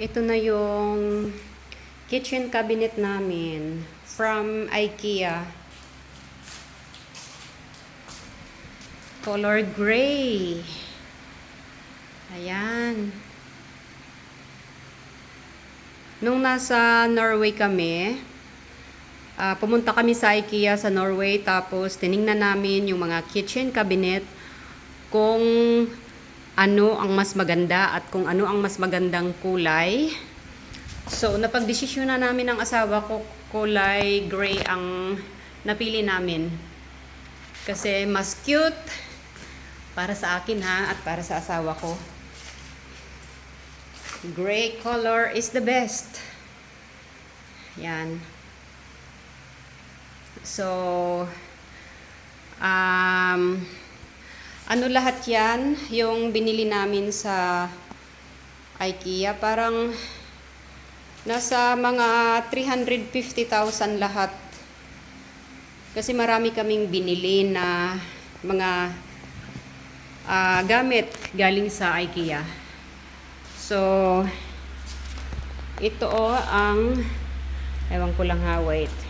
Ito na yung kitchen cabinet namin from IKEA. Color gray. Ayan. Nung nasa Norway kami, ah, pumunta kami sa IKEA sa Norway tapos tiningnan namin yung mga kitchen cabinet kung ano ang mas maganda at kung ano ang mas magandang kulay. So, napagdesisyon na namin ng asawa ko kulay gray ang napili namin. Kasi mas cute para sa akin ha at para sa asawa ko. Gray color is the best. Yan. So, um, ano lahat yan? Yung binili namin sa IKEA, parang nasa mga 350,000 lahat. Kasi marami kaming binili na mga ah, gamit galing sa IKEA. So, ito o ang, ewan ko lang ha, wait.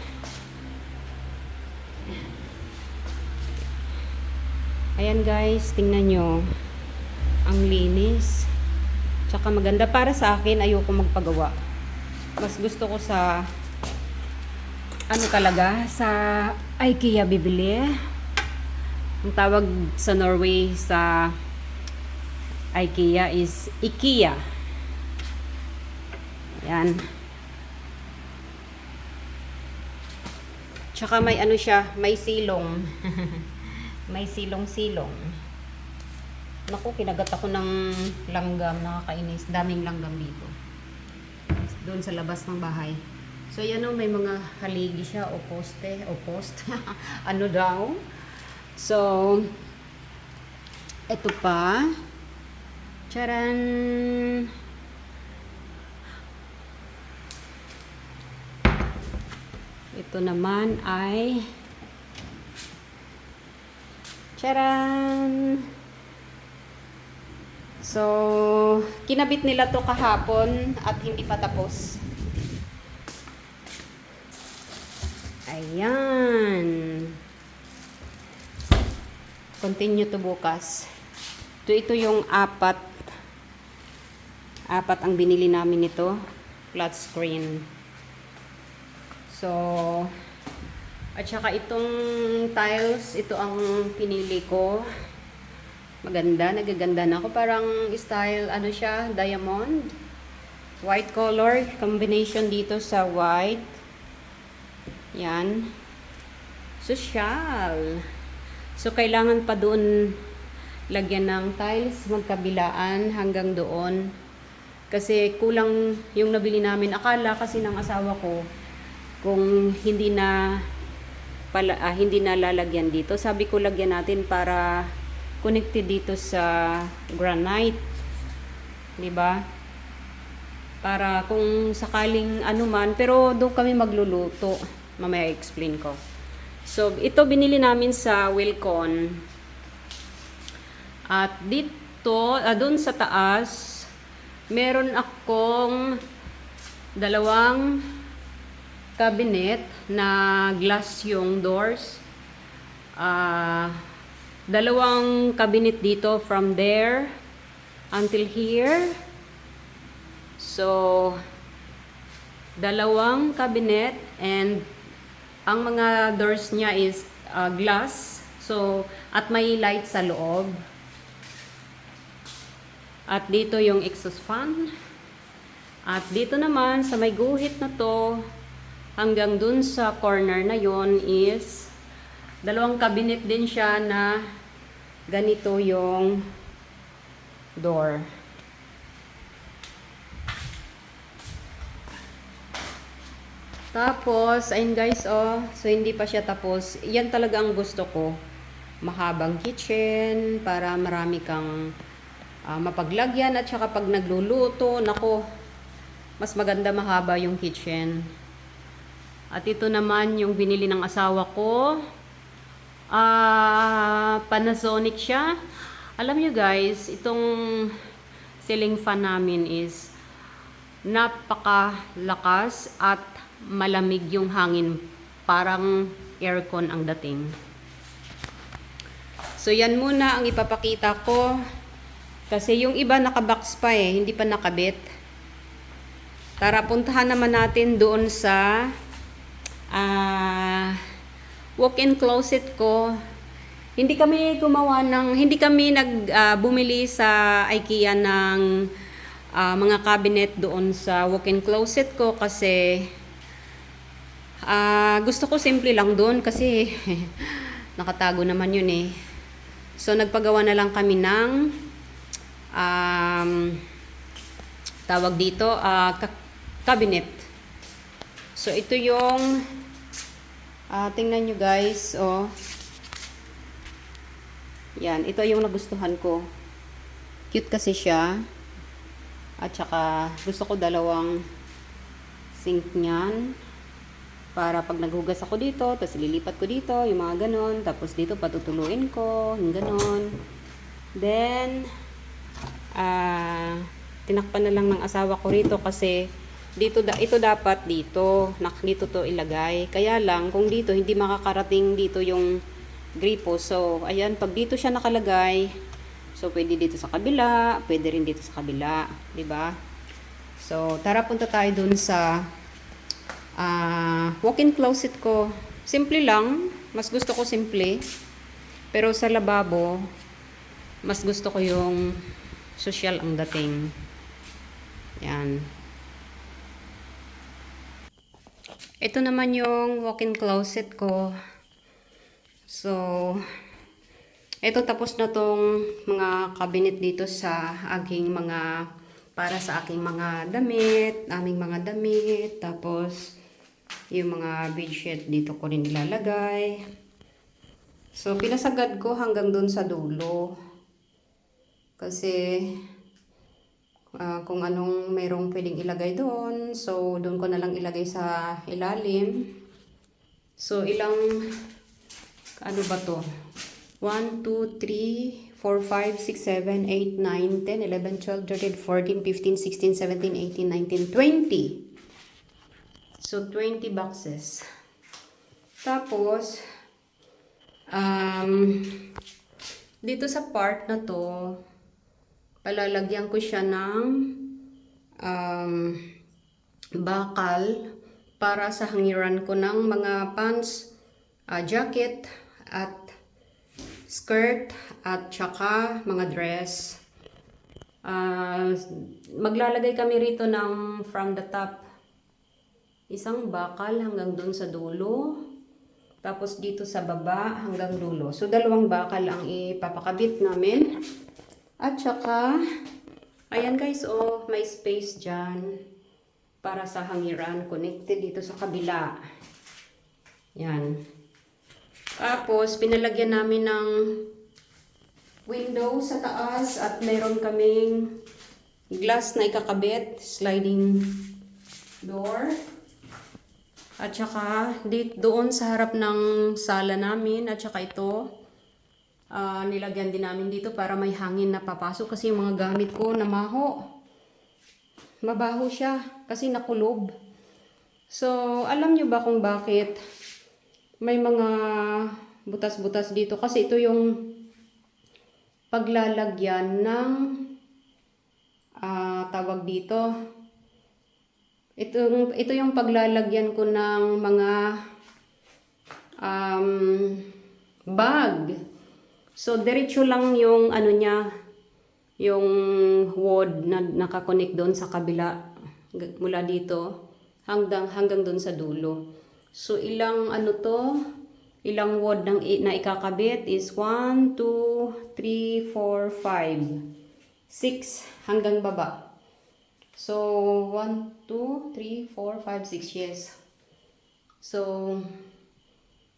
Ayan guys, tingnan nyo. Ang linis. Tsaka maganda. Para sa akin, ayoko magpagawa. Mas gusto ko sa, ano talaga, sa IKEA bibili. Ang tawag sa Norway sa IKEA is IKEA. Yan. Tsaka may ano siya, may silong. may silong-silong. Naku, kinagat ako ng langgam, nakakainis. Daming langgam dito. Doon sa labas ng bahay. So, yan o, may mga haligi siya, o poste, o post. ano daw? So, ito pa. Charan! Ito naman ay Charan! So, kinabit nila to kahapon at hindi pa tapos. Ayan. Continue to bukas. Ito, ito yung apat. Apat ang binili namin nito. Flat screen. So, at saka itong tiles, ito ang pinili ko. Maganda, nagaganda na ako. Parang style, ano siya, diamond. White color, combination dito sa white. Yan. Social. So, kailangan pa doon lagyan ng tiles, magkabilaan hanggang doon. Kasi kulang yung nabili namin. Akala kasi ng asawa ko, kung hindi na pala, ah, hindi na lalagyan dito. Sabi ko lagyan natin para connected dito sa granite. 'Di ba? Para kung sakaling ano man, pero doon kami magluluto. Mamaya explain ko. So, ito binili namin sa Wilcon. At dito, ah, doon sa taas, meron akong dalawang cabinet na glass yung doors. Ah, dalawang cabinet dito from there until here. So, dalawang cabinet and ang mga doors niya is ah, glass. So, at may light sa loob. At dito yung exhaust fan. At dito naman sa may guhit na to, hanggang dun sa corner na yon is dalawang cabinet din siya na ganito yung door. Tapos, ayun guys, oh, so hindi pa siya tapos. Yan talaga ang gusto ko. Mahabang kitchen, para marami kang ah, mapaglagyan at saka pag nagluluto, nako, mas maganda mahaba yung kitchen. At ito naman yung binili ng asawa ko. Ah, Panasonic siya. Alam nyo guys, itong ceiling fan namin is napakalakas at malamig yung hangin. Parang aircon ang dating. So yan muna ang ipapakita ko. Kasi yung iba nakabox pa eh, hindi pa nakabit. Tara, puntahan naman natin doon sa ah walk-in closet ko. Hindi kami gumawa ng, hindi kami nag ah, bumili sa IKEA ng ah, mga cabinet doon sa walk-in closet ko kasi ah, gusto ko simple lang doon kasi nakatago naman yun eh. So nagpagawa na lang kami ng um, tawag dito ka- cabinet. So ito yung ah, tingnan nyo guys, oh. Yan, ito yung nagustuhan ko. Cute kasi siya. At saka gusto ko dalawang sink niyan. Para pag naghugas ako dito, tapos lilipat ko dito, yung mga ganon. Tapos dito patutuluin ko, yung ganon. Then, ah, tinakpan na lang ng asawa ko rito kasi dito da, ito dapat dito, nak dito to ilagay. Kaya lang kung dito hindi makakarating dito yung gripo. So, ayan, pag dito siya nakalagay, so pwede dito sa kabila, pwede rin dito sa kabila, 'di ba? So, tara punta tayo dun sa ah walk-in closet ko. Simple lang, mas gusto ko simple. Pero sa lababo, mas gusto ko yung social ang dating. Yan. Ito naman yung walk-in closet ko. So, ito tapos na tong mga cabinet dito sa aking mga para sa aking mga damit, aming mga damit, tapos yung mga bedsheet dito ko rin ilalagay. So, pinasagad ko hanggang dun sa dulo. Kasi, ah, kung anong merong pwedeng ilagay doon, so doon ko na lang ilagay sa ilalim. So, ilang, ano ba to? 1, 2, 3, 4, 5, 6, 7, 8, 9, 10, 11, 12, 13, 14, 15, 16, 17, 18, 19, 20. So, 20 boxes. Tapos, um, dito sa part na to, palalagyan ko siya ng um, bakal para sa hangiran ko ng mga pants, ah, jacket, at skirt, at saka mga dress. Ah, maglalagay kami rito ng from the top isang bakal hanggang doon sa dulo. Tapos dito sa baba hanggang dulo. So dalawang bakal ang ipapakabit namin. At saka, ayan guys, oh, may space dyan para sa hangiran. Connected dito sa kabila. Yan. Tapos, pinalagyan namin ng window sa taas at meron kaming glass na ikakabit, sliding door. At saka, dit, doon sa harap ng sala namin, at saka ito, ah, nilagyan din namin dito para may hangin na papasok kasi yung mga gamit ko namaho. Mabaho siya kasi nakulob. So, alam nyo ba kung bakit may mga butas-butas dito? Kasi ito yung paglalagyan ng ah, tawag dito. Ito, ito yung paglalagyan ko ng mga um, bag. So, diretso lang yung ano niya, yung wood na nakakonect doon sa kabila mula dito hanggang hanggang doon sa dulo. So, ilang ano to? Ilang wood i- na ikakabit is 1, 2, 3, 4, 5, 6 hanggang baba. So, 1, 2, 3, 4, 5, 6, yes. So,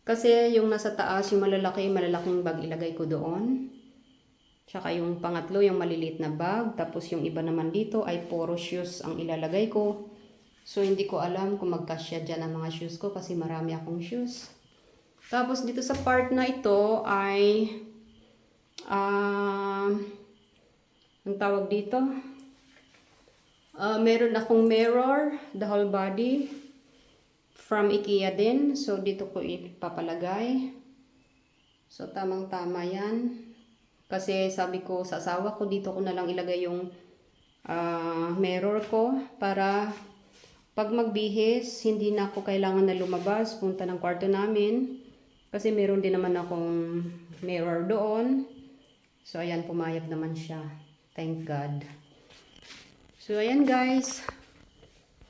kasi yung nasa taas, yung malalaki, malalaking bag ilagay ko doon. Tsaka yung pangatlo, yung maliliit na bag. Tapos yung iba naman dito ay puro shoes ang ilalagay ko. So, hindi ko alam kung magkasya dyan ang mga shoes ko kasi marami akong shoes. Tapos dito sa part na ito ay ah ang tawag dito Ah, meron akong mirror, the whole body. From IKEA din. So, dito ko ipapalagay. So, tamang-tama yan. Kasi sabi ko sa asawa ko, dito ko na lang ilagay yung ah, mirror ko para pag magbihis, hindi na ako kailangan na lumabas, punta ng kwarto namin. Kasi meron din naman akong mirror doon. So, ayan, pumayag naman siya. Thank God. So, ayan guys.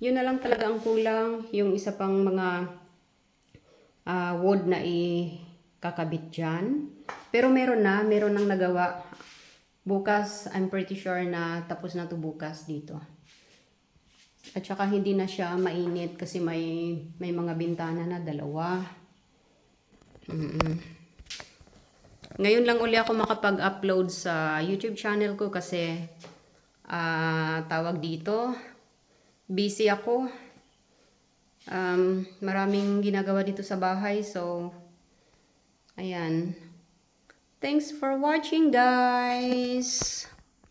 Yun na lang talaga ang kulang. Yung isa pang mga ah, wood na ikakabit dyan. Pero meron na, meron nang nagawa. Bukas, I'm pretty sure na tapos na to bukas dito. At saka hindi na siya mainit kasi may may mga bintana na dalawa. Mm-mm. Ngayon lang uli ako makapag-upload sa YouTube channel ko kasi ah tawag dito busy ako. Um, maraming ginagawa dito sa bahay so ayan. Thanks for watching guys.